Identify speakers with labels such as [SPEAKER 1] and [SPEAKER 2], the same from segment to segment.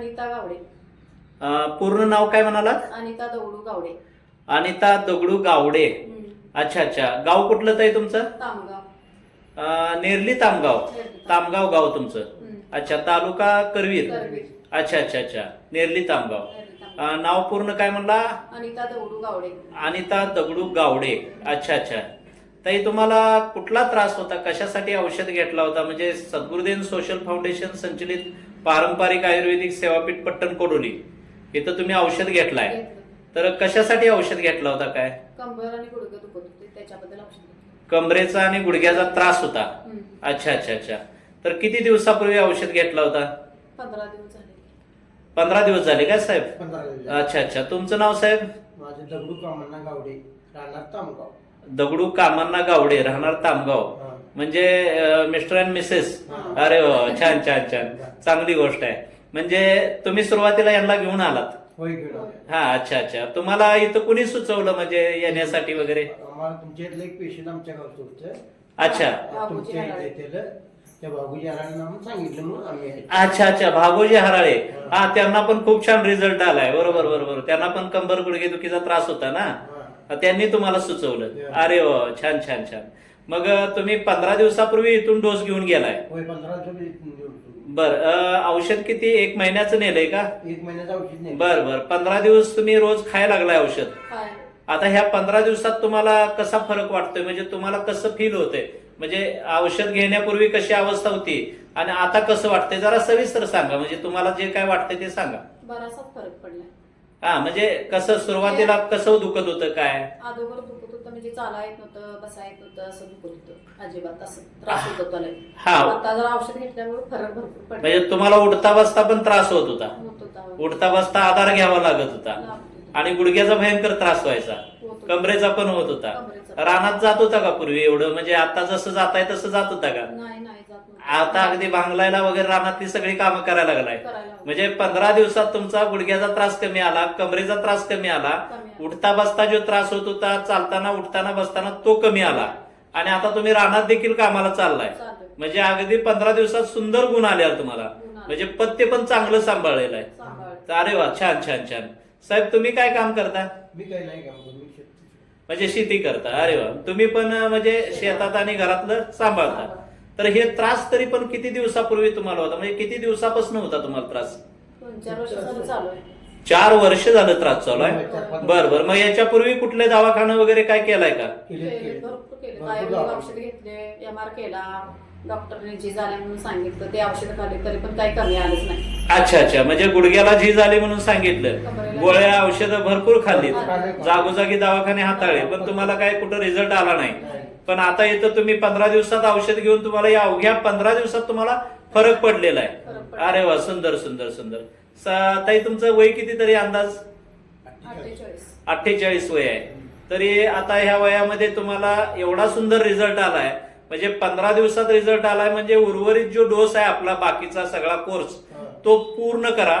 [SPEAKER 1] अनिता गावडे.
[SPEAKER 2] अं, पूर्ण नाव काय म्हणालात?
[SPEAKER 1] अनिता दौडू गावडे.
[SPEAKER 2] अनिता दगडू गावडे. अच्छा अच्छा. गाव कुठलं ताई तुमचं?
[SPEAKER 1] तामगाव.
[SPEAKER 2] अं, नेरली तामगाव. तामगाव. गाव तुमचं.
[SPEAKER 1] हम्म.
[SPEAKER 2] अच्छा तालुका करवीर.
[SPEAKER 1] करवीर.
[SPEAKER 2] अच्छा अच्छा अच्छा. नेरली तामगाव.
[SPEAKER 1] नेरली तामगाव.
[SPEAKER 2] अं, नाव पूर्ण काय म्हणला?
[SPEAKER 1] अनिता दौडू गावडे.
[SPEAKER 2] अनिता दगडू गावडे. अच्छा अच्छा. ताई तुम्हाला कुठला त्रास होता? कशासाठी औषध घेतला होता? म्हणजे सद्गुरुदेव सोशल फाउंडेशन संचलित पारंपरिक आयुर्वेदिक सेवापीठ पट्टण कोडोली इथं तुम्ही औषध घेतलाय.
[SPEAKER 1] घेतलं.
[SPEAKER 2] तर कशासाठी औषध घेतला होता काय?
[SPEAKER 1] कंबर आणि गुडघे दुखत होते त्याच्याबद्दल औषध घेतलं.
[SPEAKER 2] कमरेचा आणि गुडघ्याचा त्रास होता. अच्छा अच्छा अच्छा. तर किती दिवसापूर्वी औषध घेतला होता?
[SPEAKER 1] पंधरा दिवस झाले.
[SPEAKER 2] पंधरा दिवस झाले काय साहेब. अच्छा अच्छा. तुमचं नाव साहेब?
[SPEAKER 3] माझे दगडू कामण्णा गावडे राहणार तामगाव.
[SPEAKER 2] दगडू कामांना गावडे राहणार तामगाव. म्हणजे मिस्टर अँड मिसेस. अरे वा छान छान छान. चांगली गोष्ट आहे. म्हणजे तुम्ही सुरुवातीला यांना घेऊन आलात. हा अच्छा अच्छा. तुम्हाला इथं कुणी सुचवलं म्हणजे येण्यासाठी वगैरे?
[SPEAKER 3] आम्हाला तुमच्या इथलं एक पेशंट आमच्या गावचं होतं.
[SPEAKER 2] अच्छा.
[SPEAKER 3] तुमच्या. इथलं.
[SPEAKER 2] अच्छा अच्छा. भागोजी हराळे. हा. त्यांना पण खूप छान रिझल्ट आलाय. बरोबर बरोबर. त्यांना पण कंबर गुडघेदुखीचा त्रास होता ना. त्यांनी तुम्हाला सुचवलं. अरे वा छान छान छन. मग तुम्ही पंधरा दिवसापूर्वी इथून डोस घेऊन गेलाय.
[SPEAKER 3] होय पंधरा दिवसात इथून घेऊन आलो.
[SPEAKER 2] बर अं, औषध किती? एक महिन्याचं नेलंय का?
[SPEAKER 3] एक महिन्याचं औषध नाही
[SPEAKER 2] बर बर. पंधरा दिवस तुम्ही रोज खायला लागलाय औषध.
[SPEAKER 1] काय
[SPEAKER 2] आता ह्या पंधरा दिवसात तुम्हाला कसा फरक वाटतोय? म्हणजे तुम्हाला कसं फील होतंय? म्हणजे औषध घेण्यापूर्वी कशी अवस्था होती? आणि आता कसं वाटतंय? जरा सविस्तर सांगा. म्हणजे तुम्हाला जे काय वाटतंय ते सांगा.
[SPEAKER 1] बराचसाच फरक पडलाय.
[SPEAKER 2] हा म्हणजे कसं सुरुवातीला कसं दुखत होतं काय
[SPEAKER 1] अगोदर दुखत होतं म्हणजे चाला येत नव्हतं बसा येत नव्हतं असं दुखत होतं अजिबात असं त्रास होत होता लय.
[SPEAKER 2] हा.
[SPEAKER 1] आता जर औषध घेतल्यामुळे फरक भरपूर पडला
[SPEAKER 2] म्हणजे तुम्हाला उठता बसता पण त्रास होत होता
[SPEAKER 1] होत होता
[SPEAKER 2] उठता बसता आधार घ्यावा लागत होता
[SPEAKER 1] लागत होता.
[SPEAKER 2] आणि गुडघ्याचा भयंकर त्रास व्हायचा
[SPEAKER 1] होत होता.
[SPEAKER 2] कमरेचा पण होत होता
[SPEAKER 1] कमरेचा.
[SPEAKER 2] रानात जात होता का पूर्वी एवढं म्हणजे आता जसं जाताय तसं जात होता का
[SPEAKER 1] नाही नाही जात.
[SPEAKER 2] आता अगदी भांगलायला वगैरे रानातली सगळी कामं करायला लागलाय. म्हणजे पंधरा दिवसात तुमचा गुडघ्याचा त्रास कमी आला कमरेचा त्रास कमी आला. उठता बसता जो त्रास होत होता चालताना उठताना बसताना तो कमी आला. आणि आता तुम्ही रानात देखील कामाला चाललाय.
[SPEAKER 1] चालू.
[SPEAKER 2] म्हणजे अगदी पंधरा दिवसात सुंदर गुण आले तुम्हाला. म्हणजे पत्ते पण चांगलं सांभाळलेलं आहे. अरे वा छान छान छान. साहेब तुम्ही काय काम करता?
[SPEAKER 3] मी काही नाही
[SPEAKER 2] म्हणजे शेती करता. अरे वा. तुम्ही पण म्हणजे शेतात. आणि घरातलं सांभाळता. तर हे त्रास तरी पण किती दिवसापूर्वी तुम्हाला होता? म्हणजे किती दिवसापासून होता तुम्हाला त्रास?
[SPEAKER 1] चार वर्ष झालं चालू आहे.
[SPEAKER 2] चार वर्ष झालं त्रास चालू आहे?
[SPEAKER 3] चार पाच
[SPEAKER 2] बर बर. मग याच्यापूर्वी कुठले दवाखाने वगैरे काय केलाय का?
[SPEAKER 3] केले
[SPEAKER 1] केले,
[SPEAKER 3] केले
[SPEAKER 1] भरपूर केले
[SPEAKER 3] भरपूर
[SPEAKER 1] बाहेर
[SPEAKER 3] दवाखाने.
[SPEAKER 1] औषध घेतले एम आर केला डॉक्टरने जी झाले म्हणून सांगितलं ते औषध खाल्ले तरी पण काही कमी आलंच नाही.
[SPEAKER 2] अच्छा अच्छा. म्हणजे गुडघ्याला झीज आली म्हणून सांगितलं. गोळ्या औषधं भरपूर खाल्ली. जागोजागी दवाखाने हाताळले पण तुम्हाला काय कुठं रिझल्ट आला नाही. पण आता इथं तुम्ही पंधरा दिवसात औषध घेऊन तुम्हाला या अवघ्या पंधरा दिवसात तुम्हाला फरक पडलेला आहे. अरे वा सुंदर सुंदर सुंदर. ताई तुमचं वय किती तरी अंदाज?
[SPEAKER 1] अठ्ठेचाळीस.
[SPEAKER 2] वय आहे. तरी आता ह्या वयामध्ये तुम्हाला एवढा सुंदर रिझल्ट आलाय म्हणजे पंधरा दिवसात रिझल्ट आलाय म्हणजे उर्वरित जो डोस आहे आपला बाकीचा सगळा कोर्स
[SPEAKER 3] हा.
[SPEAKER 2] तो पूर्ण करा.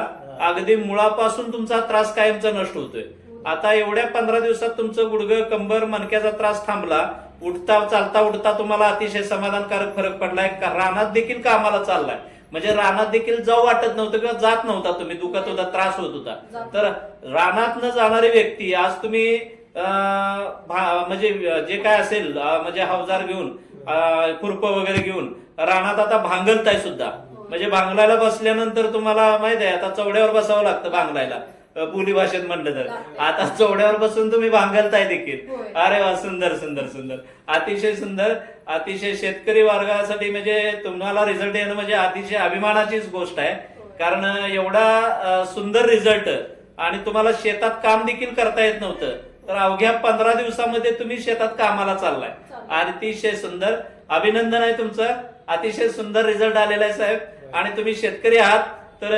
[SPEAKER 2] अगदी मुळापासून तुमचा त्रास कायमचा नष्ट होतोय. आता एवढ्या पंधरा दिवसात तुमचं गुडघं कंबर मणक्याचा त्रास थांबला उठता चालता उठता तुम्हाला अतिशय समाधानकारक फरक पडलाय का- रानात देखील कामाला चाललाय? म्हणजे रानात देखील जाऊ वाटत नव्हतं किंवा जात नव्हता तुम्ही दुखत होता त्रास होत होता. तर रानात न जाणारी व्यक्ती आज तुम्ही म्हणजे जे काय असेल म्हणजे हवजार घेऊन खुरपं वगैरे घेऊन रानात आता भांगलताय सुद्धा. म्हणजे भांगलायला बसल्यानंतर तुम्हाला माहीत आहे आता चौड्यावर बसावं लागतं भांगलायला. बोली भाषेत म्हटलं तर. आता चौड्यावर बसून तुम्ही भांगलताय देखील. अरे वा सुंदर सुंदर सुंदर. अतिशय सुंदर अतिशय शेतकरी वर्गासाठी म्हणजे तुम्हाला रिझल्ट येणं म्हणजे अतिशय अभिमानाचीच गोष्ट आहे. कारण एवढा सुंदर रिझल्ट आणि तुम्हाला शेतात काम देखील करता येत नव्हतं. तर अवघ्या पंधरा दिवसामध्ये तुम्ही शेतात कामाला चाललाय.
[SPEAKER 1] चाललोय.
[SPEAKER 2] अतिशय सुंदर. अभिनंदन आहे तुमचं. अतिशय सुंदर रिझल्ट आलेला आहे साहेब. आणि तुम्ही शेतकरी आहात. तर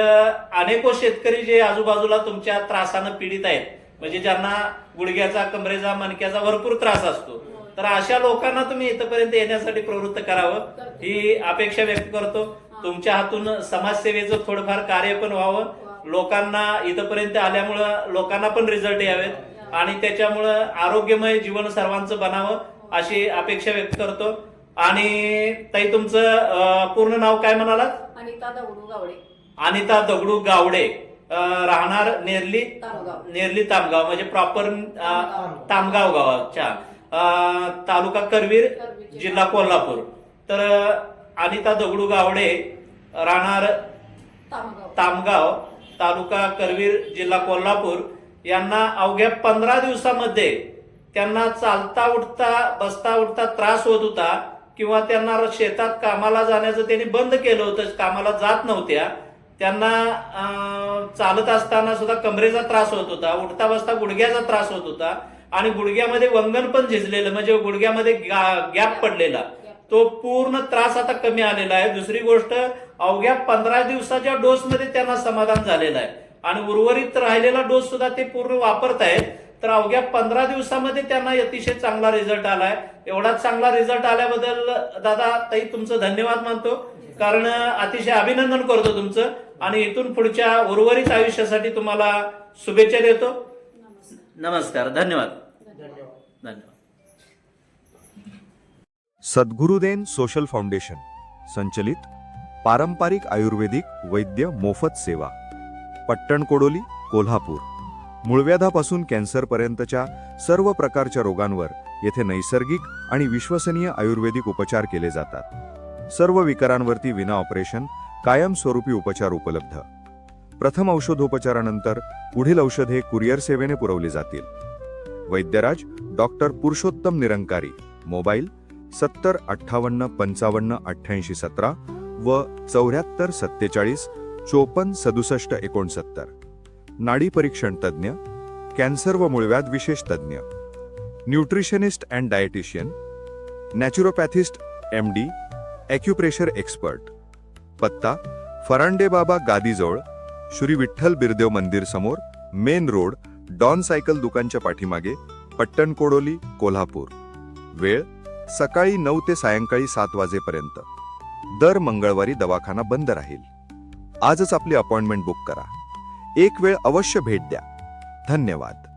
[SPEAKER 2] अनेको शेतकरी जे आजूबाजूला तुमच्या त्रासानं पीडित आहेत म्हणजे ज्यांना गुडघ्याचा कमरेचा मणक्याचा भरपूर त्रास असतो तर अशा लोकांना तुम्ही इथपर्यंत येण्यासाठी प्रवृत्त करावं ही अपेक्षा व्यक्त करतो. तुमच्या हातून समाजसेवेचं थोडंफार कार्य पण व्हावं. लोकांना इथपर्यंत आल्यामुळं लोकांना पण रिझल्ट यावेत. आणि त्याच्यामुळं आरोग्यमय जीवन सर्वांचं बनावं अशी अपेक्षा व्यक्त करतो. आणि ताई तुमचं पूर्ण नाव काय म्हणालात?
[SPEAKER 1] अनिता दगडू गावडे
[SPEAKER 2] अनिता दगडू गावडे राहणार नेरली. नेरली तामगाव म्हणजे प्रॉपर
[SPEAKER 1] तामगाव.
[SPEAKER 2] गावाच्या. तालुका करवीर जिल्हा कोल्हापूर. तर अनिता दगडू गावडे राहणार
[SPEAKER 1] तामगाव.
[SPEAKER 2] तामगाव तालुका करवीर जिल्हा कोल्हापूर. यांना अवघ्या पंधरा दिवसामध्ये त्यांना चालता उठता बसता उठता त्रास होत होता किंवा त्यांना शेतात कामाला जाण्याचं त्यांनी बंद केलं होतं कामाला जात नव्हत्या. त्यांना चालत असताना सुद्धा कमरेचा त्रास होत होता उठता बसता गुडघ्याचा त्रास होत होता आणि गुडघ्यामध्ये वंगण पण झिजलेलं म्हणजे गुडघ्यामध्ये गॅप पडलेला. तो पूर्ण त्रास आता कमी आलेला आहे. दुसरी गोष्ट अवघ्या पंधरा दिवसाच्या डोस मध्ये त्यांना समाधान झालेलं आहे. आणि उर्वरित राहिलेला डोस सुद्धा ते पूर्ण वापरत आहेत तर अवघ्या पंधरा दिवसामध्ये त्यांना अतिशय चांगला रिझल्ट आलाय. एवढा चांगला रिझल्ट आल्याबद्दल दादा ताई तुमचं धन्यवाद मानतो. कारण अतिशय अभिनंदन करतो तुमचं. आणि इथून पुढच्या उर्वरित आयुष्यासाठी तुम्हाला शुभेच्छा देतो.
[SPEAKER 1] नमस्कार
[SPEAKER 2] नमस्कार धन्यवाद.
[SPEAKER 3] धन्यवाद.
[SPEAKER 2] धन्यवाद.
[SPEAKER 4] सद्गुरुदेन सोशल फाउंडेशन संचलित पारंपरिक आयुर्वेदिक वैद्य मोफत सेवा पट्टण कोडोली कोल्हापूर. मूळव्याधापासून कॅन्सरपर्यंतच्या सर्व प्रकारच्या रोगांवर येथे नैसर्गिक आणि विश्वसनीय आयुर्वेदिक उपचार केले जातात. सर्व विकारांवरती विना ऑपरेशन कायमस्वरूपी उपचार उपलब्ध. प्रथम औषधोपचारानंतर पुढील औषधे कुरिअर सेवेने पुरवली जातील. वैद्यराज डॉक्टर पुरुषोत्तम निरंकारी मोबाईल सत्तर अठ्ठावन्न पंचावन्न अठ्ठ्याऐंशी सतरा व चौऱ्याहत्तर सत्तेचाळीस चोपन्न सदुसष्ट एकोणसत्तर. नाडी परीक्षण तज्ज्ञ कॅन्सर व मुळव्याध विशेष तज्ज्ञ. Nutritionist and dietitian naturopathist M D acupressure expert. पत्ता फरांडे बाबा गादीजवळ श्री विठ्ठल बिरदेव मंदिर समोर मेन रोड डॉन सायकल दुकानच्या पाठीमागे पट्टण कोडोली कोल्हापूर. वेळ सकाळी नऊ ते सायंकाळी सात वाजेपर्यंत. दर मंगळवारी दवाखाना बंद राहील. आजच आपली अपॉइंटमेंट बुक करा. एक वेळ अवश्य भेट द्या. धन्यवाद.